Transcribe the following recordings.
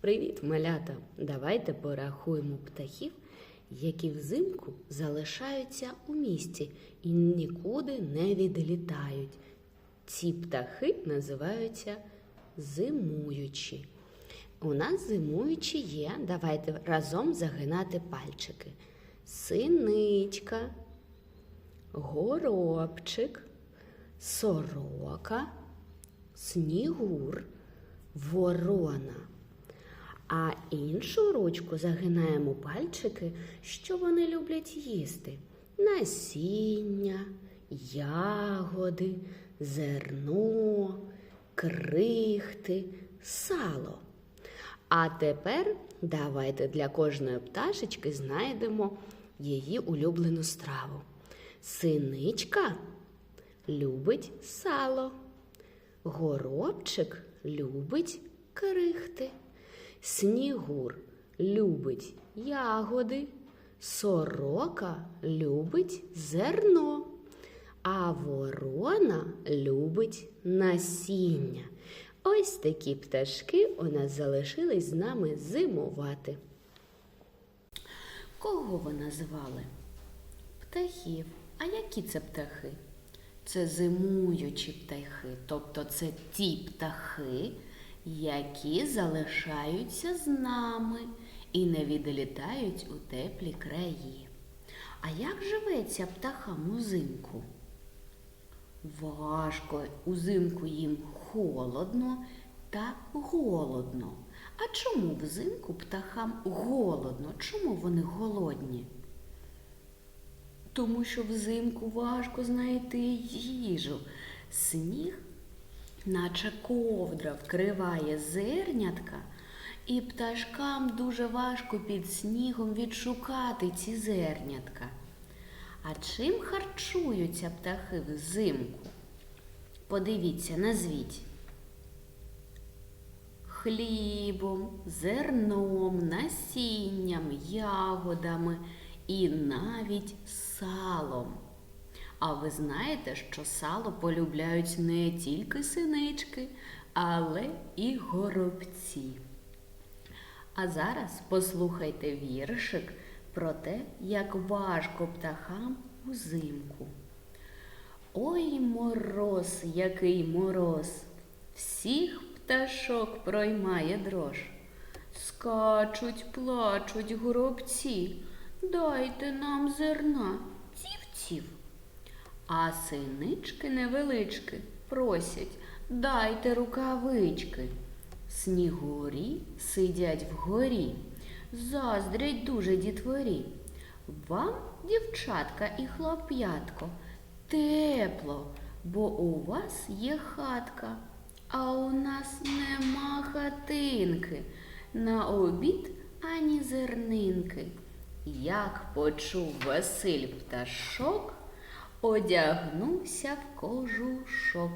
Привіт, малята! Давайте порахуємо птахів, які взимку залишаються у місті і нікуди не відлітають. Ці птахи називаються зимуючі. У нас зимуючі є. Давайте разом загинати пальчики. Синичка, горобчик, сорока, снігур, ворона. А іншу ручку загинаємо пальчики, що вони люблять їсти: насіння, ягоди, зерно, крихти, сало. А тепер давайте для кожної пташечки знайдемо її улюблену страву. Синичка любить сало, горобчик любить крихти. Снігур любить ягоди, сорока любить зерно, а ворона любить насіння. Ось такі пташки у нас залишились з нами зимувати. Кого ви назвали? Птахів. А які це птахи? Це зимуючі птахи, тобто це ті птахи, які залишаються з нами і не відлітають у теплі краї. А як живеться птахам узимку? Важко узимку їм холодно та голодно. А чому взимку птахам голодно? Чому вони голодні? Тому що взимку важко знайти їжу. Сніг наче ковдра вкриває зернятка, і пташкам дуже важко під снігом відшукати ці зернятка. А чим харчуються птахи взимку? Подивіться, назвіть. Хлібом, зерном, насінням, ягодами і навіть салом. А ви знаєте, що сало полюбляють не тільки синички, але і горобці. А зараз послухайте віршик про те, як важко птахам узимку. Ой мороз, який мороз, всіх пташок проймає дрож. Скачуть, плачуть горобці, дайте нам зерна, ців-ців. А синички невелички просять, дайте рукавички. Снігурі сидять вгорі, заздрять дуже дітворі. Вам, дівчатка і хлоп'ятко, тепло, бо у вас є хатка, а у нас нема хатинки, на обід ані зернинки. Як почув Василь пташок, одягнувся в кожушок.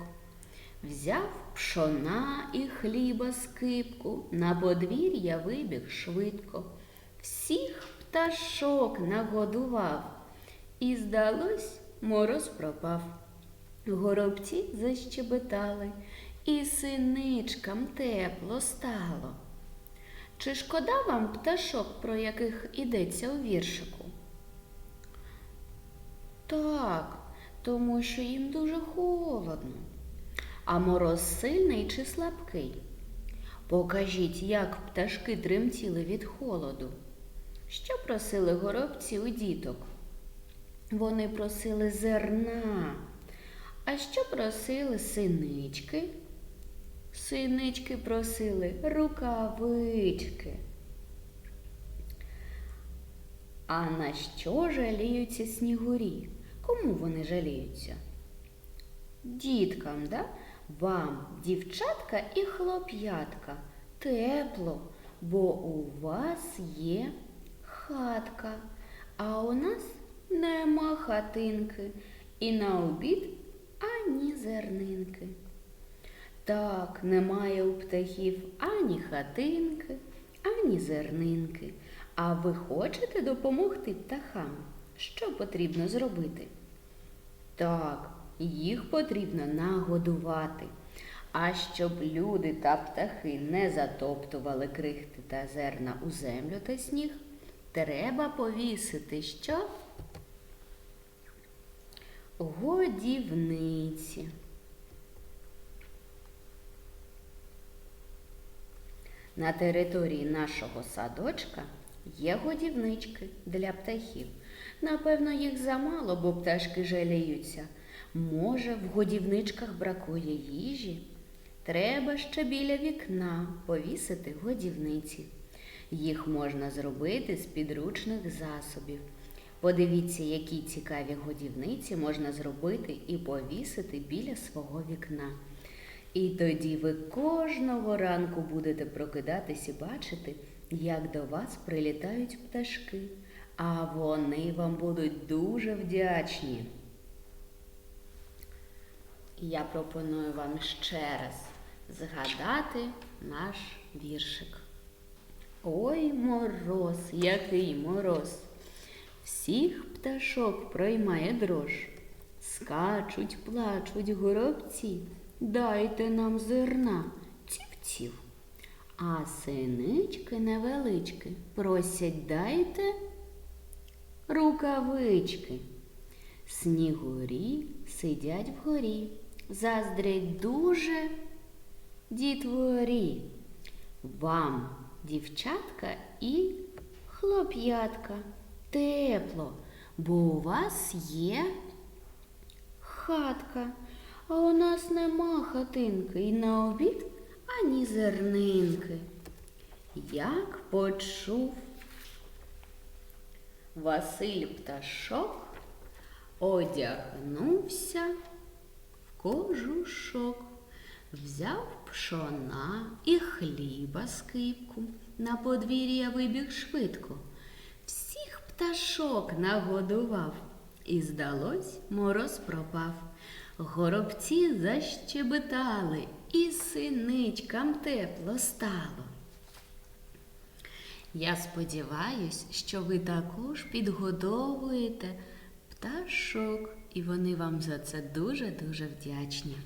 Взяв пшона і хліба скипку, на подвір'я вибіг швидко. Всіх пташок нагодував, і, здалось, мороз пропав. Горобці защебетали, і синичкам тепло стало. Чи шкода вам пташок, про яких ідеться у віршику? Так, тому що їм дуже холодно. А мороз сильний чи слабкий? Покажіть, як пташки тремтіли від холоду. Що просили горобці у діток? Вони просили зерна. А що просили синички? Синички просили рукавички. А на що жаліються снігурі? Кому вони жаліються? Діткам, да? Вам, дівчатка і хлоп'ятка, тепло, бо у вас є хатка, а у нас нема хатинки, і на обід ані зернинки. Так, немає у птахів ані хатинки, ані зернинки. А ви хочете допомогти птахам? Що потрібно зробити? Так, їх потрібно нагодувати. А щоб люди та птахи не затоптували крихти та зерна у землю та сніг, треба повісити що? Годівниці. На території нашого садочка є годівнички для птахів. Напевно, їх замало, бо пташки жаліються. Може, в годівничках бракує їжі? Треба ще біля вікна повісити годівниці. Їх можна зробити з підручних засобів. Подивіться, які цікаві годівниці можна зробити і повісити біля свого вікна. І тоді ви кожного ранку будете прокидатись і бачити, як до вас прилітають пташки, а вони вам будуть дуже вдячні. Я пропоную вам ще раз згадати наш віршик. Ой, мороз, який мороз, всіх пташок проймає дрож. Скачуть, плачуть горобці, дайте нам зерна, ців-ців. А синички невеличкі просять дайте рукавички. Снігурі сидять вгорі, заздрять дуже дітворі. Вам, дівчатка і хлоп'ятка, тепло, бо у вас є хатка, а у нас нема хатинки і на обід ані зернинки. Як почув Василь пташок, одягнувся в кожушок, взяв пшона і хліба скипку, на подвір'я вибіг швидко, всіх пташок нагодував, і, здалось, мороз пропав. Горобці защебетали, і синичкам тепло стало. Я сподіваюсь, що ви також підгодовуєте пташок, і вони вам за це дуже-дуже вдячні.